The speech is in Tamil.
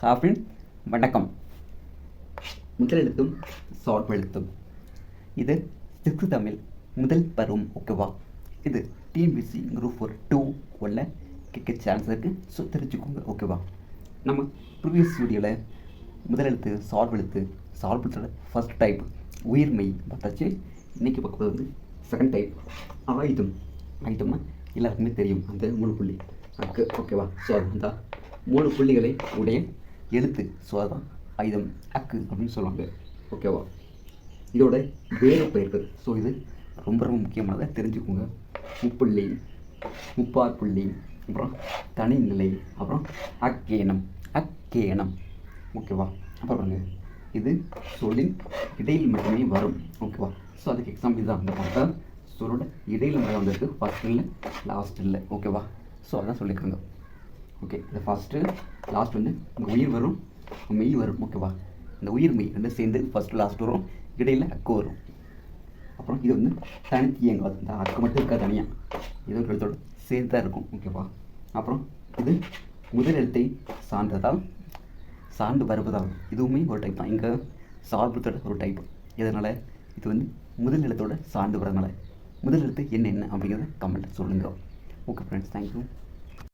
ஹாஃபின் வணக்கம். முதல் எழுத்தும் சார்பு எழுத்தும். இது சிக்ஸ்த்து தமிழ் முதல் பருவம் ஓகேவா? இது டிஎன்பிசி குரூப் ஃபோர் டூ உள்ள கேட்க சான்ஸ் இருக்குது ஸோ தெரிஞ்சுக்கோங்க ஓகேவா? நம்ம ப்ரீவியஸ் வீடியோவில் முதல் எழுத்து சார்பு எழுத்து சார்பு எழுத்தோட ஃபர்ஸ்ட் டைப் உயிர்மை பார்த்தாச்சு இன்றைக்கி பார்க்கும்போது வந்து செகண்ட் டைப் ஆயுதம் ஆயுதம்னா எல்லாருக்குமே தெரியும். அந்த மூணு புள்ளி அக்கு ஓகேவா? ஸோ அந்த மூணு புள்ளிகளை உடைய எழுத்து ஸோ அதுதான் ஆயுதம் அக்கு அப்படின்னு சொல்லுவாங்க. ஓகேவா? இதோட வேறு பெயர்கள். ஸோ இது ரொம்ப ரொம்ப முக்கியமானதை தெரிஞ்சுக்கோங்க. முப்புள்ளி முப்பார் புள்ளி அப்புறம் தனிநிலை அப்புறம் அக்கேனம் அக்கேனம் ஓகேவா? அப்புறம் பாருங்க. இது சொல்லின் இடையில் மட்டுமே வரும். ஓகேவா? ஸோ அதுக்கு எக்ஸாம்பிள் தான். அந்த பார்த்தா சொல்லோட இடையில் மட்டும் வந்திருக்கு. ஃபஸ்ட் இல்லை லாஸ்ட் இல்லை ஓகேவா? ஸோ அதான் சொல்லியிருக்காங்க. ஓகே இந்த ஃபஸ்ட்டு லாஸ்ட் வந்து உங்கள் உயிர் வரும் மெய் வரும் ஓகேவா இந்த உயிர் மெய் ரெண்டும் சேர்ந்து ஃபஸ்ட்டு லாஸ்ட் வரும் இடையில் அக்கு வரும். அப்புறம் இது வந்து தனித்து இயங்காது இந்த அக்கு மட்டும் இருக்கா தனியாக இது ஒரு எழுத்தோடு சேர்ந்து தான் இருக்கும் ஓகேவா அப்புறம் இது முதல் எழுத்தை சார்ந்ததால் சார்ந்து வருவதால் இதுவுமே ஒரு டைப் தான். இங்கே சார்புத்தோட ஒரு டைப் இதனால் இது வந்து முதல் எழுத்தோட சார்ந்து வரதுனால முதல் எழுத்து என்ன என்ன அப்படிங்கிறத கமெண்ட் சொல்லுங்கள் ஓகே ஃப்ரெண்ட்ஸ் தேங்க்யூ